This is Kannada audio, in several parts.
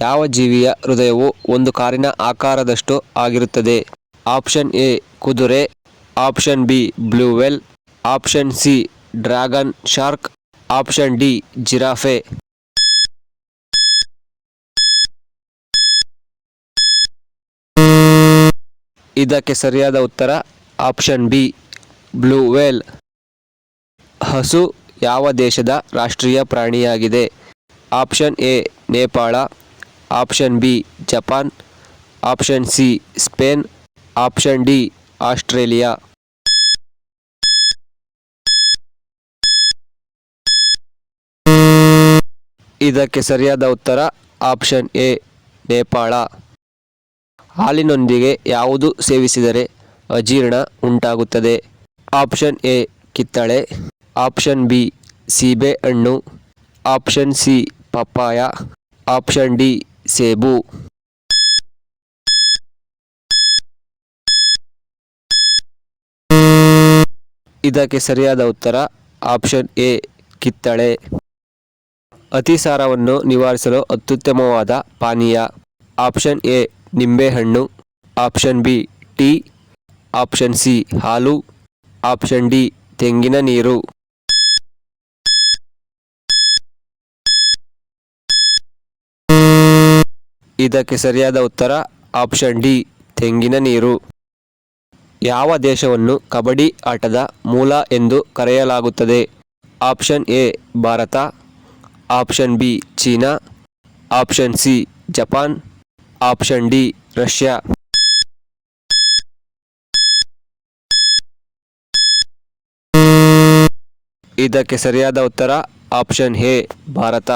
ಯಾವ ಜೀವಿಯ ಹೃದಯವು ಒಂದು ಕಾರಿನ ಆಕಾರದಷ್ಟು ಆಗಿರುತ್ತದೆ? ಆಪ್ಷನ್ ಎ, ಕುದುರೆ. Option B, blue whale. Option C, dragon shark. Option D, giraffe. ಇದಕ್ಕೆ ಸರಿಯಾದ ಉತ್ತರ ಆಪ್ಷನ್ ಬಿ, ಬ್ಲೂ ವೇಲ್. ಹಸು ಯಾವ ದೇಶದ ರಾಷ್ಟ್ರೀಯ ಪ್ರಾಣಿಯಾಗಿದೆ? Option A, Nepal. Option B Japan, option C Spain, option D Australia. ಇದಕ್ಕೆ ಸರಿಯಾದ ಉತ್ತರ ಆಪ್ಷನ್ ಎ, ನೇಪಾಳ. ಹಾಲಿನೊಂದಿಗೆ ಯಾವುದು ಸೇವಿಸಿದರೆ ಅಜೀರ್ಣ ಉಂಟಾಗುತ್ತದೆ? ಆಪ್ಷನ್ ಎ, ಕಿತ್ತಳೆ. ಆಪ್ಷನ್ ಬಿ, ಸೀಬೆ ಹಣ್ಣು. Option C, papaya. Option D ಸೇಬು ಇದಕ್ಕೆ ಸರಿಯಾದ ಉತ್ತರ ಆಪ್ಷನ್ ಎ ಕಿತ್ತಳೆ. ಅತಿಸಾರವನ್ನು ನಿವಾರಿಸಲು ಅತ್ಯುತ್ತಮವಾದ ಪಾನೀಯ. ಆಪ್ಷನ್ ಎ ನಿಂಬೆಹಣ್ಣು. Option B tea option C ಹಾಲು. ಆಪ್ಷನ್ ಡಿ ತೆಂಗಿನ ನೀರು. ಇದಕ್ಕೆ ಸರಿಯಾದ ಉತ್ತರ ಆಪ್ಷನ್ ಡಿ, ತೆಂಗಿನ ನೀರು. ಯಾವ ದೇಶವನ್ನು ಕಬಡ್ಡಿ ಆಟದ ಮೂಲ ಎಂದು ಕರೆಯಲಾಗುತ್ತದೆ? Option A, Bharat. Option B, China. Option C, Japan. Option D, Russia. ಇದಕ್ಕೆ ಸರಿಯಾದ ಉತ್ತರ ಆಪ್ಷನ್ ಎ, ಭಾರತ.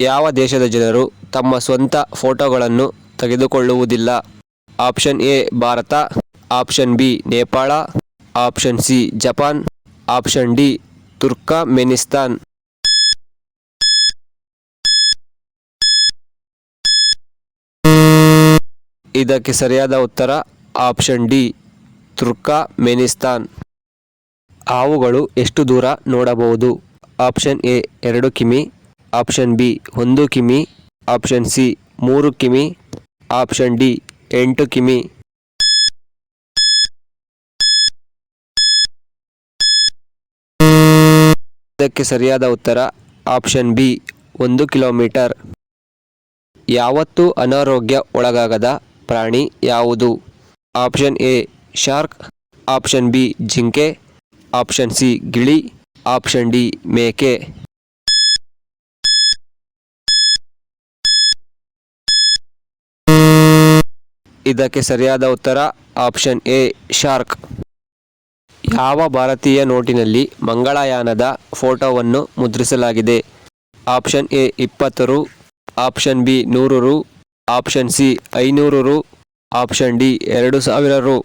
ಯಾವ ದೇಶದ ಜನರು ತಮ್ಮ ಸ್ವಂತ ಫೋಟೋಗಳನ್ನು ತೆಗೆದುಕೊಳ್ಳುವುದಿಲ್ಲ? Option A, Bharat. Option B, Nepal. Option C, Japan. Option D, Turkmenistan. ಇದಕ್ಕೆ ಸರಿಯಾದ ಉತ್ತರ, ಆಪ್ಷನ್ ಡಿ, ತುರ್ಕಮೆನಿಸ್ತಾನ್. ಹಾವುಗಳು ಎಷ್ಟು ದೂರ ನೋಡಬಹುದು? ಆಪ್ಷನ್ ಎ, ಎರಡು ಕಿಮಿ. ಆಪ್ಷನ್ ಬಿ ಒಂದು ಕಿಮಿ, ಆಪ್ಷನ್ ಸಿ ಮೂರು ಕಿಮಿ, ಆಪ್ಷನ್ ಡಿ ಎಂಟು ಕಿಮಿ. ಇದಕ್ಕೆ ಸರಿಯಾದ ಉತ್ತರ ಆಪ್ಷನ್ ಬಿ ಒಂದು ಕಿಲೋಮೀಟರ್. ಯಾವತ್ತೂ ಅನಾರೋಗ್ಯ ಒಳಗಾಗದ ಪ್ರಾಣಿ ಯಾವುದು? Option A shark, option B ಜಿಂಕೆ, ಆಪ್ಷನ್ ಸಿ ಗಿಳಿ, ಆಪ್ಷನ್ ಡಿ ಮೇಕೆ. ಇದಕ್ಕೆ ಸರಿಯಾದ ಉತ್ತರ ಆಪ್ಷನ್ ಎ, ಶಾರ್ಕ್. ಯಾವ ಭಾರತೀಯ ನೋಟಿನಲ್ಲಿ ಮಂಗಳಯಾನದ ಫೋಟೋವನ್ನು ಮುದ್ರಿಸಲಾಗಿದೆ? ಆಪ್ಷನ್ ಎ, ಇಪ್ಪತ್ತು ರು, ಆಪ್ಷನ್ ಬಿ, ನೂರು ರು, ಆಪ್ಷನ್ ಸಿ, ಐನೂರು ರು, ಆಪ್ಷನ್ ಡಿ, ಎರಡು ಸಾವಿರ ರು.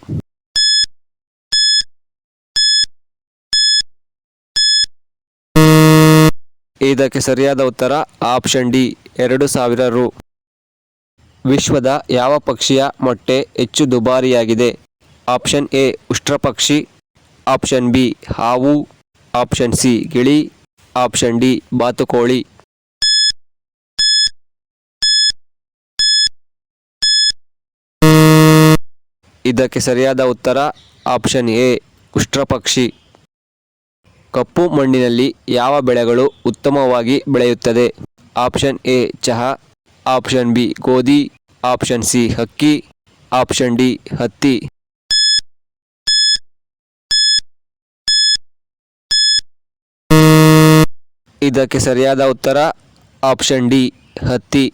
ಇದಕ್ಕೆ ಸರಿಯಾದ ಉತ್ತರ ಆಪ್ಷನ್ ಡಿ, ಎರಡು ಸಾವಿರ ರು. ವಿಶ್ವದ ಯಾವ ಪಕ್ಷಿಯ ಮೊಟ್ಟೆ ಹೆಚ್ಚು ದುಬಾರಿಯಾಗಿದೆ? ಆಪ್ಷನ್ ಎ ಉಷ್ಟ್ರಪಕ್ಷಿ ಆಪ್ಷನ್ ಬಿ, ಹಾವು. ಆಪ್ಷನ್ ಸಿ, ಗಿಳಿ. ಆಪ್ಷನ್ ಡಿ, ಬಾತುಕೋಳಿ. ಇದಕ್ಕೆ ಸರಿಯಾದ ಉತ್ತರ, ಆಪ್ಷನ್ ಎ ಉಷ್ಟ್ರಪಕ್ಷಿ ಕಪ್ಪು ಮಣ್ಣಿನಲ್ಲಿ ಯಾವ ಬೆಳೆಗಳು ಉತ್ತಮವಾಗಿ ಬೆಳೆಯುತ್ತದೆ? ಆಪ್ಷನ್ ಎ, ಚಹಾ. ಆಪ್ಷನ್ ಬಿ ಗೋಧಿ, ಆಪ್ಷನ್ ಸಿ ಹಕ್ಕಿ ಆಪ್ಷನ್ ಡಿ ಹತ್ತಿ. ಇದಕ್ಕೆ ಸರಿಯಾದ ಉತ್ತರ ಆಪ್ಷನ್ ಡಿ ಹತ್ತಿ.